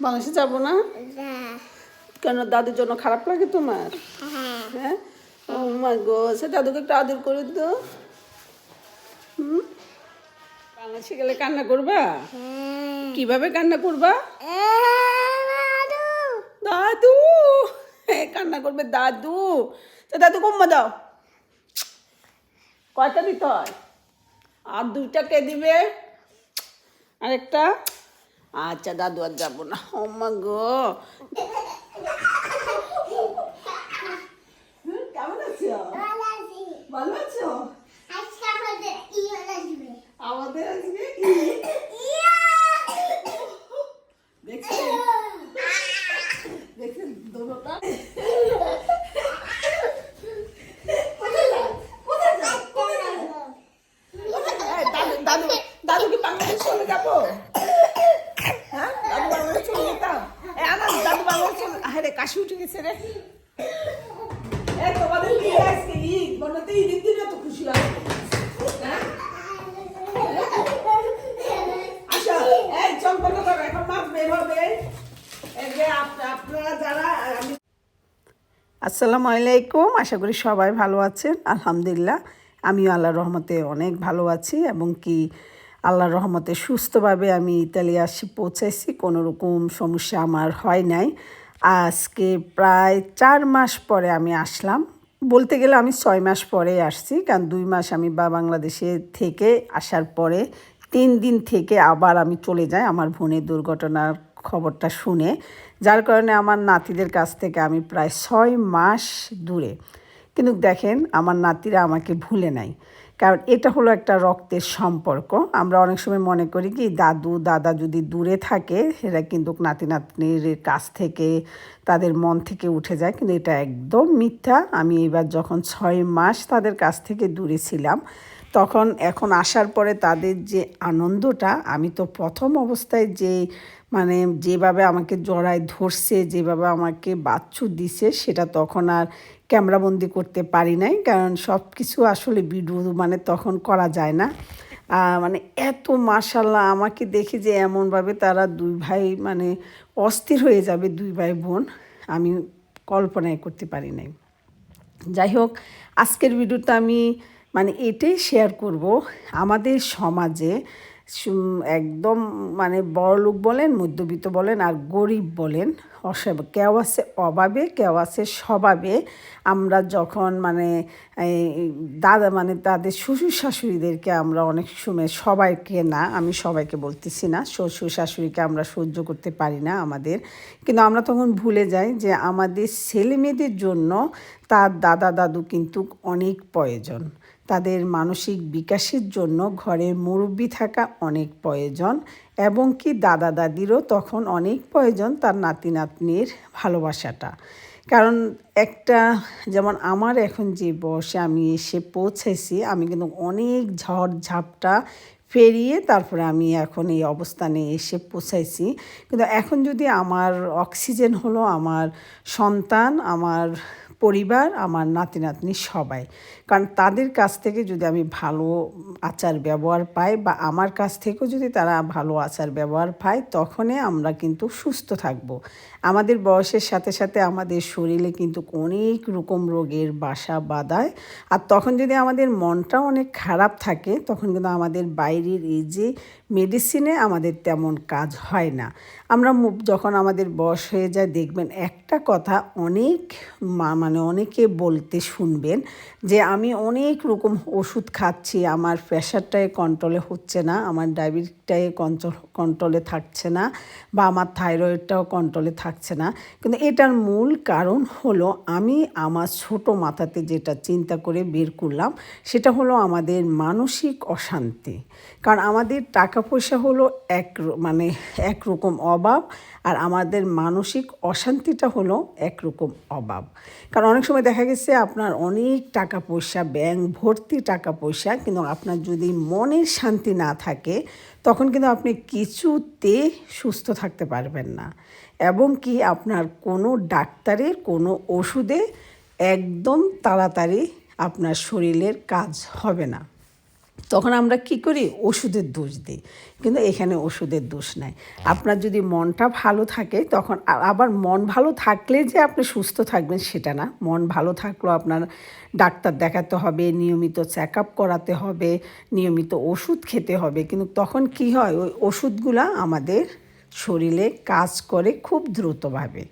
বাংলাদেশে যাব না? কেন দাদুর জন্য খারাপ লাগে তোমার? হ্যাঁ। হ্যাঁ? ও গো সে দাদুকে একটু আদর করে তো হুম? বাংলাদেশে গেলে কান্না করবা? হ্যাঁ। কীভাবে কান্না করবা? দাদু। দাদু! কান্না করবে দাদু। তো দাদু কম্মা দাও কয়টা দিতে হয়? আর দুইটা কে দিবে? আরেকটা? আচ্ছা দাদু আর যাব না। ও মা গো। কেমন আছো? ভালো আছো। আমাদের আজকে ইয়া! দেখছেন দেখছেন দোনোটা কোথায় যান? কোথায় যান? কোথায় যান? এই, দাদু দাদু দাদু কি বাংলাদেশ চলে যাব হ্যাঁ দাদু বাংলাদেশ চলে যেতাম এ আনা দাদু বাংলাদেশ চলে হ্যাঁ রে কাশি উঠে গেছে রে এ তোমাদের কি আজকে ঈদ মনে তো ঈদের দিনে তো খুশি লাগে হ্যাঁ আচ্ছা এই চল বলো তো এখন মাপ বের হবে এই যে আপ- আপনারা যারা আমি আসসালামু আলাইকুম। আশা করি সবাই ভালো আছেন। আলহামদুলিল্লাহ, আমিও আল্লাহর রহমতে অনেক ভালো আছি এবং কি আল্লাহর রহমতে সুস্থভাবে আমি ইতালি আসি, পৌঁছাইছি। কোনো রকম সমস্যা আমার হয় নাই। আজকে প্রায় চার মাস পরে আমি আসলাম। বলতে গেলে আমি ছয় মাস পরে আসছি, কারণ দুই মাস আমি বা বাংলাদেশে থেকে আসার পরে তিন দিন থেকে আবার আমি চলে যাই। আমার বোনের দুর্ঘটনার খবরটা শুনে। যার কারণে আমার নাতিদের কাছ থেকে আমি প্রায় ছয় মাস দূরে। কিন্তু দেখেন, আমার নাতিরা আমাকে ভুলে নাই। কারণ এটা হলো একটা রক্তের সম্পর্ক। আমরা অনেক সময় মনে করি কি, দাদু, দাদা যদি দূরে থাকে সেটা কিন্তু নাতি নাতনির কাছ থেকে, তাদের মন থেকে উঠে যায়। কিন্তু এটা একদম মিথ্যা। আমি এবার যখন ছয় মাস তাদের কাছ থেকে দূরে ছিলাম তখন এখন আসার পরে তাদের যে আনন্দটা, আমি তো প্রথম অবস্থায় যে মানে যেভাবে আমাকে জড়ায় ধরছে, যেভাবে আমাকে বাচ্চু দিছে, সেটা তখন আর ক্যামেরাবন্দি করতে পারি নাই। কারণ সব কিছু আসলে ভিডিও মানে তখন করা যায় না। মানে এত মাশাল্লাহ আমাকে দেখে যে এমনভাবে তারা দুই ভাই মানে অস্থির হয়ে যাবে, দুই ভাই বোন, আমি কল্পনাই করতে পারি নাই। যাই হোক, আজকের ভিডিওতে আমি মানে এটাই শেয়ার করব, আমাদের সমাজে একদম মানে বড়লোক বলেন, মধ্যবিত্ত বলেন আর গরিব বলেন, অসব, কেউ আছে অভাবে, কেউ আছে স্বভাবে, আমরা যখন মানে দাদা মানে তাদের শ্বশুর শাশুড়িদেরকে আমরা অনেক সময় সবাইকে না, আমি সবাইকে বলতেছি না, শ্বশুর শাশুড়িকে আমরা সহ্য করতে পারি না আমাদের, কিন্তু আমরা তখন ভুলে যাই যে আমাদের ছেলে মেয়েদের জন্য তার দাদা দাদু কিন্তু অনেক প্রয়োজন। তাদের মানসিক বিকাশের জন্য ঘরে মুরব্বি থাকা অনেক প্রয়োজন এবং কি দাদা দাদিরও তখন অনেক প্রয়োজন তার নাতি নাতনির ভালোবাসাটা। কারণ একটা যেমন আমার এখন যে বয়সে আমি এসে পৌঁছেছি, আমি কিন্তু অনেক ঝড় ঝাপটা পেরিয়ে তারপরে আমি এখন এই অবস্থানে এসে পৌঁছাইছি কিন্তু এখন যদি আমার অক্সিজেন হলো আমার সন্তান, আমার পরিবার, আমার নাতি নাতনি সবাই। কারণ তাদের কাছ থেকে যদি আমি ভালো আচার ব্যবহার পাই বা আমার কাছ থেকেও যদি তারা ভালো আচার ব্যবহার পায়, তখনই আমরা কিন্তু সুস্থ থাকব। আমাদের বয়সের সাথে সাথে আমাদের শরীরে কিন্তু অনেক রকম রোগের বাসা বাঁধায়। আর তখন যদি আমাদের মনটা অনেক খারাপ থাকে, তখন কিন্তু আমাদের বাইরের এই যে মেডিসিনে আমাদের তেমন কাজ হয় না। আমরা যখন আমাদের বয়স হয়ে যায়, দেখবেন একটা কথা অনেক মা- মানে অনেকে বলতে শুনবেন যে আমি অনেক রকম ওষুধ খাচ্ছি, আমার প্রেশারটাই কন্ট্রোলে হচ্ছে না, আমার ডায়াবেটিসটাই কন্ট্রোলে থাকছে না বা আমার থাইরয়েডটাও কন্ট্রোলে থাকছে না। কিন্তু এটার মূল কারণ হলো আমি আমার ছোট মাথাতে যেটা চিন্তা করে বের করলাম, সেটা হলো আমাদের মানসিক অশান্তি। কারণ আমাদের টাকা পয়সা হলো এক মানে একরকম অভাব আর আমাদের মানসিক অশান্তিটা হলো একরকম অভাব। কারণ অনেক সময় দেখা গেছে আপনার অনেক টাকা পয়সা ব্যাংক ভর্তি টাকা পয়সা, কিন্তু আপনার যদি মনের শান্তি না থাকে, তখন কিন্তু আপনি কিছুতে সুস্থ থাকতে পারবেন না। এবং কি আপনার কোনো ডাক্তারের কোনো ওষুধে একদম তাড়াতাড়ি আপনার শরীরের কাজ হবে না। তখন আমরা কি করি? ওষুধের দোষ দিই। কিন্তু এখানে ওষুধের দোষ নাই। আপনার যদি মনটা ভালো থাকে, তখন আবার মন ভালো থাকলে যে আপনি সুস্থ থাকবেন সেটা না। মন ভালো থাকলেও আপনার ডাক্তার দেখাতে হবে, নিয়মিত চেক আপ করাতে হবে, নিয়মিত ওষুধ খেতে হবে। কিন্তু তখন কি হয়? ওই ওষুধগুলা আমাদের শরীরে কাজ করে খুব দ্রুতভাবে।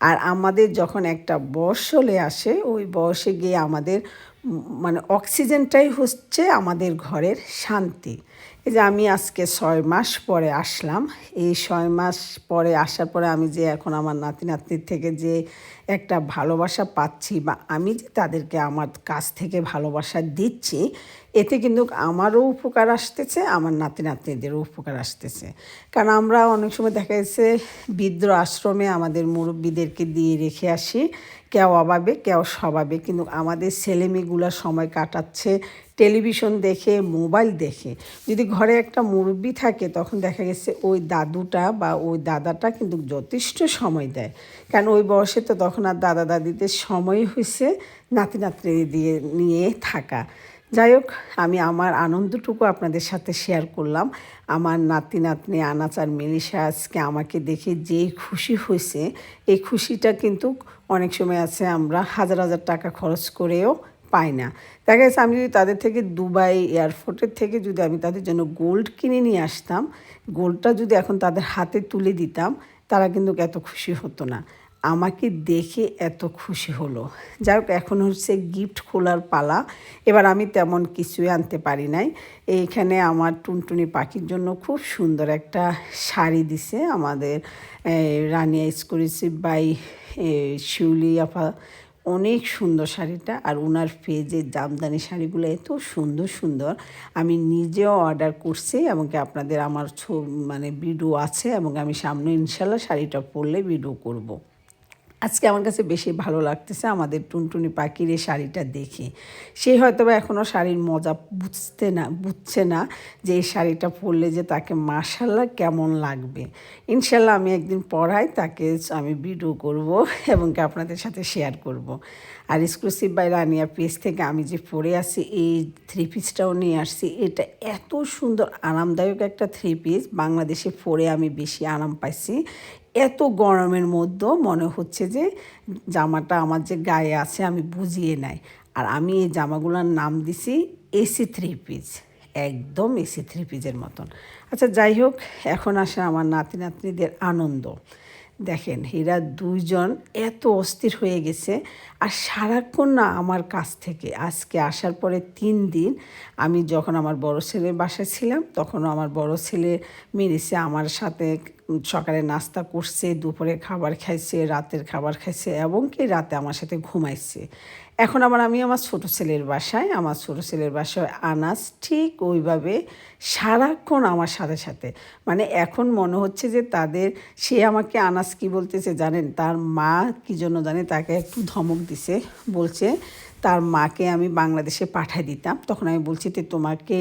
আর আমাদের যখন একটা বয়স চলে আসে, ওই বয়সে গিয়ে আমাদের মানে অক্সিজেনটাই হচ্ছে আমাদের ঘরের শান্তি। এই যে আমি আজকে ছয় মাস পরে আসলাম। এই ছয় মাস পরে আসার পরে আমি যে এখন আমার নাতি নাতনির থেকে যে একটা ভালোবাসা পাচ্ছি বা আমি যে তাদেরকে আমার কাছ থেকে ভালোবাসা দিচ্ছি, এতে কিন্তু আমারও উপকার আসতেছে, আমার নাতি নাতনিদেরও উপকার আসতেছে। কারণ আমরা অনেক সময় দেখা যাচ্ছে বৃদ্ধ আশ্রমে আমাদের মুরব্বীদেরকে দিয়ে রেখে আসি। কেউ অভাবে কেউ স্বভাবে। কিন্তু আমাদের ছেলেমেয়েগুলো সময় কাটাচ্ছে টেলিভিশন দেখে, মোবাইল দেখে। যদি ঘরে একটা মুরব্বি থাকে, তখন দেখা গেছে ওই দাদুটা বা ওই দাদাটা কিন্তু যথেষ্ট সময় দেয়। কারণ ওই বয়সে তো তখন আর দাদা দাদিদের সময় হয়েছে নাতি নাতনি দিয়ে নিয়ে থাকা। যাই হোক, আমি আমার আনন্দটুকু আপনাদের সাথে শেয়ার করলাম। আমার নাতি নাতনি, আনাচ আর মিলিশা আজকে আমাকে দেখে যেই খুশি হয়েছে, এই খুশিটা কিন্তু অনেক সময় আছে আমরা হাজার হাজার টাকা খরচ করেও পাই না। দেখা গেছে আমি যদি তাদের থেকে দুবাই এয়ারপোর্টের থেকে যদি আমি তাদের জন্য গোল্ড কিনে নিয়ে আসতাম গোল্ডটা যদি এখন তাদের হাতে তুলে দিতাম, তারা কিন্তু এত খুশি হতো না। আমাকে দেখে এত খুশি হলো। যাই হোক, এখন হচ্ছে গিফট খোলার পালা। এবার আমি তেমন কিছুই আনতে পারি নাই। এইখানে আমার টুনটুনি পাখির জন্য খুব সুন্দর একটা শাড়ি দিছে আমাদের রানিয়া এক্সক্লুসিভ বাই শিউলি আপা। অনেক সুন্দর শাড়িটা। আর ওনার পেজের জামদানি শাড়িগুলো এত সুন্দর সুন্দর। আমি নিজেও অর্ডার করছি এবং কি আপনাদের আমার মানে ভিডিও আছে এবং আমি সামনে ইনশাল্লাহ শাড়িটা পরলে ভিডিও করব। আজকে আমার কাছে বেশি ভালো লাগতেছে আমাদের টুনটুনি পাখির এই শাড়িটা দেখে। সে হয়তো বা এখনও শাড়ির মজা বুঝতে না, বুঝছে না যে এই শাড়িটা পরলে যে তাকে মাসাল্লাহ কেমন লাগবে। ইনশাল্লাহ আমি একদিন পড়াই তাকে আমি ভিডিও করব এবং আপনাদের সাথে শেয়ার করব। আর এক্সক্লুসিভ বাই রানিয়া পেজ থেকে আমি যে পরে আসি এই থ্রি পিসটাও নিয়ে আসছি, এটা এত সুন্দর, আরামদায়ক একটা থ্রি পিস বাংলাদেশে পরে আমি বেশি আরাম পাইছি। এত গরমের মধ্যেও মনে হচ্ছে যে জামাটা আমার যে গায়ে আছে আমি বুঝিয়ে নাই। আর আমি এই জামাগুলোর নাম দিছি এসি থ্রি পিস একদম এসি থ্রি পিজের মতন। আচ্ছা যাই হোক, এখন আসে আমার নাতি নাতনিদের আনন্দ। দেখেন, এরা দুইজন এত অস্থির হয়ে গেছে আর সারাক্ষণ না আমার কাছ থেকে। আজকে আসার পরে তিন দিন আমি যখন আমার বড় ছেলের বাসায় ছিলাম, তখনও আমার বড় ছেলে মেরেছে, আমার সাথে সকালে নাস্তা করছে, দুপুরে খাবার খাইছে, রাতের খাবার খাইছে এবং কি রাতে আমার সাথে ঘুমাইছে। এখন আবার আমি আমার ছোট ছেলের বাসায়, আমার ছোট ছেলের বাসায় আনাস ঠিক ওইভাবে সারাক্ষণ আমার সাথে সাথে। মানে এখন মনে হচ্ছে যে তাদের, সে আমাকে আনাস কি বলতেছে জানেন? তার মা কি জন্য জানে? তাকে একটু ধমক দিছে, বলছে তার মাকে আমি বাংলাদেশে পাঠাই দিতাম। তখন আমি বলছি যে তোমাকে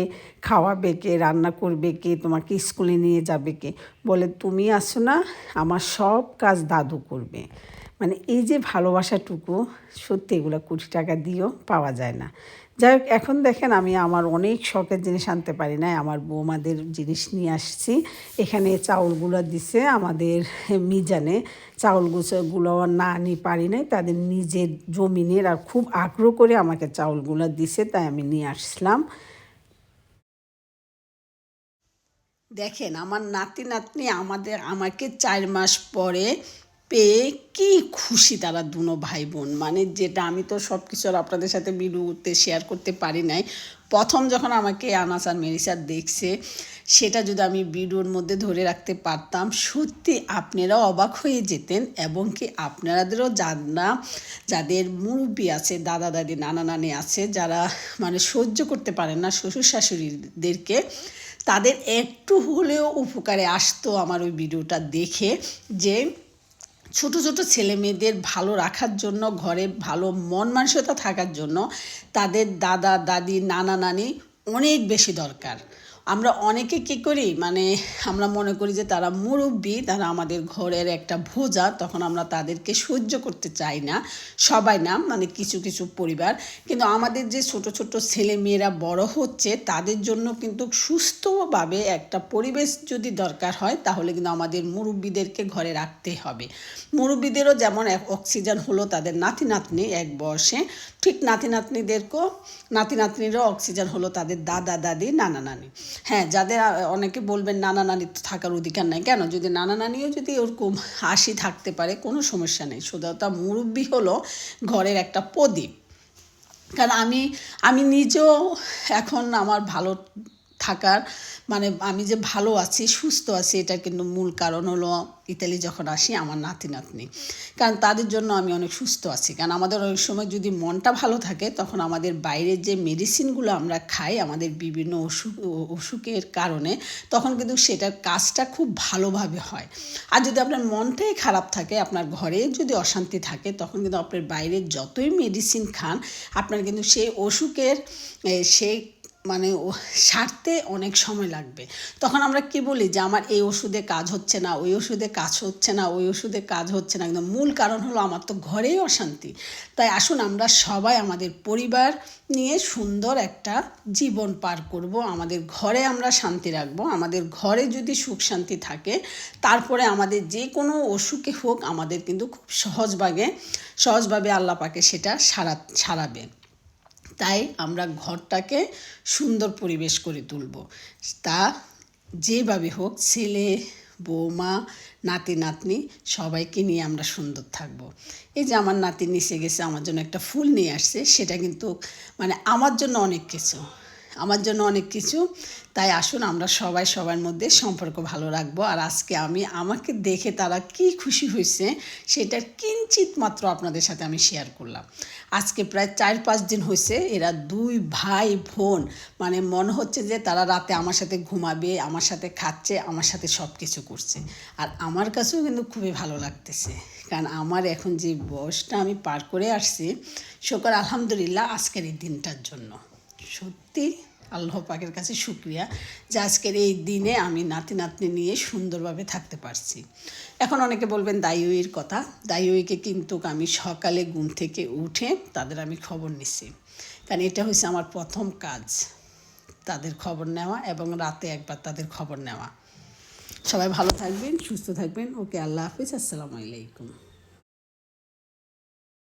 খাওয়াবে কে? রান্না করবে কে? তোমাকে স্কুলে নিয়ে যাবে কে? বলে, তুমি আসো না, আমার সব কাজ দাদু করবে। মানে এই যে ভালোবাসাটুকু, সত্যি এগুলো কোটি টাকা দিয়েও পাওয়া যায় না। যাই হোক, এখন দেখেন আমি আমার অনেক শখের জিনিস আনতে পারি না আমার বৌমাদের জিনিস নিয়ে আসছি। এখানে চাউলগুলো দিছে আমাদের মিজানে চাউল চাউলগুলো না আনি পারি নাই, তাদের নিজের জমিনের আর খুব আগ্রহ করে আমাকে চাউলগুলো দিছে, তাই আমি নিয়ে আসলাম। দেখেন, আমার নাতি নাতনি আমাদের, আমাকে চার মাস পরে পেয়ে কি খুশি তারা দুনো ভাই বোন মানে যেটা আমি তো সব কিছু আপনাদের সাথে ভিডিওতে শেয়ার করতে পারি নাই। প্রথম যখন আমাকে আনাস আর মেরিসার দেখছে, সেটা যদি আমি ভিডিওর মধ্যে ধরে রাখতে পারতাম, সত্যি আপনারাও অবাক হয়ে যেতেন এবং কি আপনারাদেরও না যাদের মুরব্বী আছে, দাদা দাদি, নানা নানি আছে, যারা মানে সহ্য করতে পারেন না শ্বশুর শাশুড়িদেরকে, তাদের একটু হলেও উপকারে আসতো আমার ওই ভিডিওটা দেখে যে ছোট ছোট ছেলে মেয়েদের ভালো রাখার জন্য, ঘরে ভালো মন মানসিকতা থাকার জন্য তাদের দাদা, দাদি, নানা, নানি অনেক বেশি দরকার। আমরা অনেকে কি করি? মানে আমরা মনে করি যে তারা মুরব্বী, তারা আমাদের ঘরের একটা ভোজা, তখন আমরা তাদেরকে সহ্য করতে চাই না। সবাই না মানে কিছু কিছু পরিবার। কিন্তু আমাদের যে ছোট ছোট ছেলে মেয়েরা বড় হচ্ছে, তাদের জন্য কিন্তু সুস্থভাবে একটা পরিবেশ যদি দরকার হয়, তাহলে কিন্তু আমাদের মুরব্বীদেরকে ঘরে রাখতে হবে। মুরব্বীদেরও যেমন এক অক্সিজেন হলো তাদের নাতি নাতনি এক বয়সে, ঠিক নাতি নাতনিদেরকেও, নাতি নাতনিরও অক্সিজেন হলো তাদের দাদা, দাদি, নানা, নানি। হ্যাঁ যাদের অনেকে বলবেন নানা নানি তো থাকার অধিকার নাই। কেন? যদি নানা নানিও যদি ওরকম হাসি থাকতে পারে, কোনো সমস্যা নেই। শুধু তা মুরব্বী হলো ঘরের একটা প্রদীপ। কারণ আমি আমি নিজেও এখন আমার ভালো থাকার মানে আমি যে ভালো আছি, সুস্থ আছি, এটা কিন্তু মূল কারণ হলো ইতালি যখন আসি, আমার নাতি নাতনি কারণ তাদের জন্য আমি অনেক সুস্থ আছি। কারণ আমাদের অনেক সময় যদি মনটা ভালো থাকে, তখন আমাদের বাইরের যে মেডিসিনগুলো আমরা খাই, আমাদের বিভিন্ন অসুখ অসুখের কারণে, তখন কিন্তু সেটার কাজটা খুব ভালোভাবে হয়। আর যদি আপনার মনটাই খারাপ থাকে, আপনার ঘরে যদি অশান্তি থাকে, তখন কিন্তু আপনার বাইরের যতই মেডিসিন খান, আপনার কিন্তু সেই অসুখের সেই মানে ও সারতে অনেক সময় লাগবে। তখন আমরা কি বলি যে, আমার এই ওষুধে কাজ হচ্ছে না, ওই ওষুধে কাজ হচ্ছে না, ওই ওষুধে কাজ হচ্ছে না। কিন্তু মূল কারণ হলো আমার তো ঘরেই অশান্তি। তাই আসুন আমরা সবাই আমাদের পরিবার নিয়ে সুন্দর একটা জীবন পার করব। আমাদের ঘরে আমরা শান্তি রাখব। আমাদের ঘরে যদি সুখ শান্তি থাকে, তারপরে আমাদের যে কোনো অসুখে হোক, আমাদের কিন্তু খুব সহজভাবে সহজভাবে আল্লাহ পাকে সেটা সারা সারাবে তাই আমরা ঘরটাকে সুন্দর পরিবেশ করে তুলব। তা যেভাবে হোক ছেলে, বৌমা, নাতি, নাতনি সবাইকে নিয়ে আমরা সুন্দর থাকব। এই যে আমার নাতি নিচে গেছে, আমার জন্য একটা ফুল নিয়ে আসছে, সেটা কিন্তু মানে আমার জন্য অনেক কিছু, আমার জন্য অনেক কিছু। তাই আসুন আমরা সবাই সবার মধ্যে সম্পর্ক ভালো রাখব। আর আজকে আমি, আমাকে দেখে তারা কি খুশি হয়েছে সেটার কিঞ্চিত মাত্র আপনাদের সাথে আমি শেয়ার করলাম। আজকে প্রায় চার, পাঁচ দিন হয়েছে এরা দুই ভাই বোন। মানে মনে হচ্ছে যে তারা রাতে আমার সাথে ঘুমাবে, আমার সাথে খাচ্ছে, আমার সাথে সব কিছু করছে। আর আমার কাছেও কিন্তু খুবই ভালো লাগতেছে। কারণ আমার এখন যে বয়সটা আমি পার করে আসছি, শোকর আলহামদুলিল্লাহ আজকের এই দিনটার জন্য। সত্যি আল্লাহ পাকের কাছে শুক্রিয়া যে আজকের এই দিনে আমি নাতি নাতনি নিয়ে সুন্দরভাবে থাকতে পারছি। এখন অনেকে বলবেন, দায়ুইর কথা। দায়ুইকে কিন্তু আমি সকালে ঘুম থেকে উঠে তাদের আমি খবর নিছি। কারণ এটা হচ্ছে আমার প্রথম কাজ, তাদের খবর নেওয়া এবং রাতে একবার তাদের খবর নেওয়া। সবাই ভালো থাকবেন, সুস্থ থাকবেন। ওকে আল্লাহ হাফিজ। আসসালামু আলাইকুম।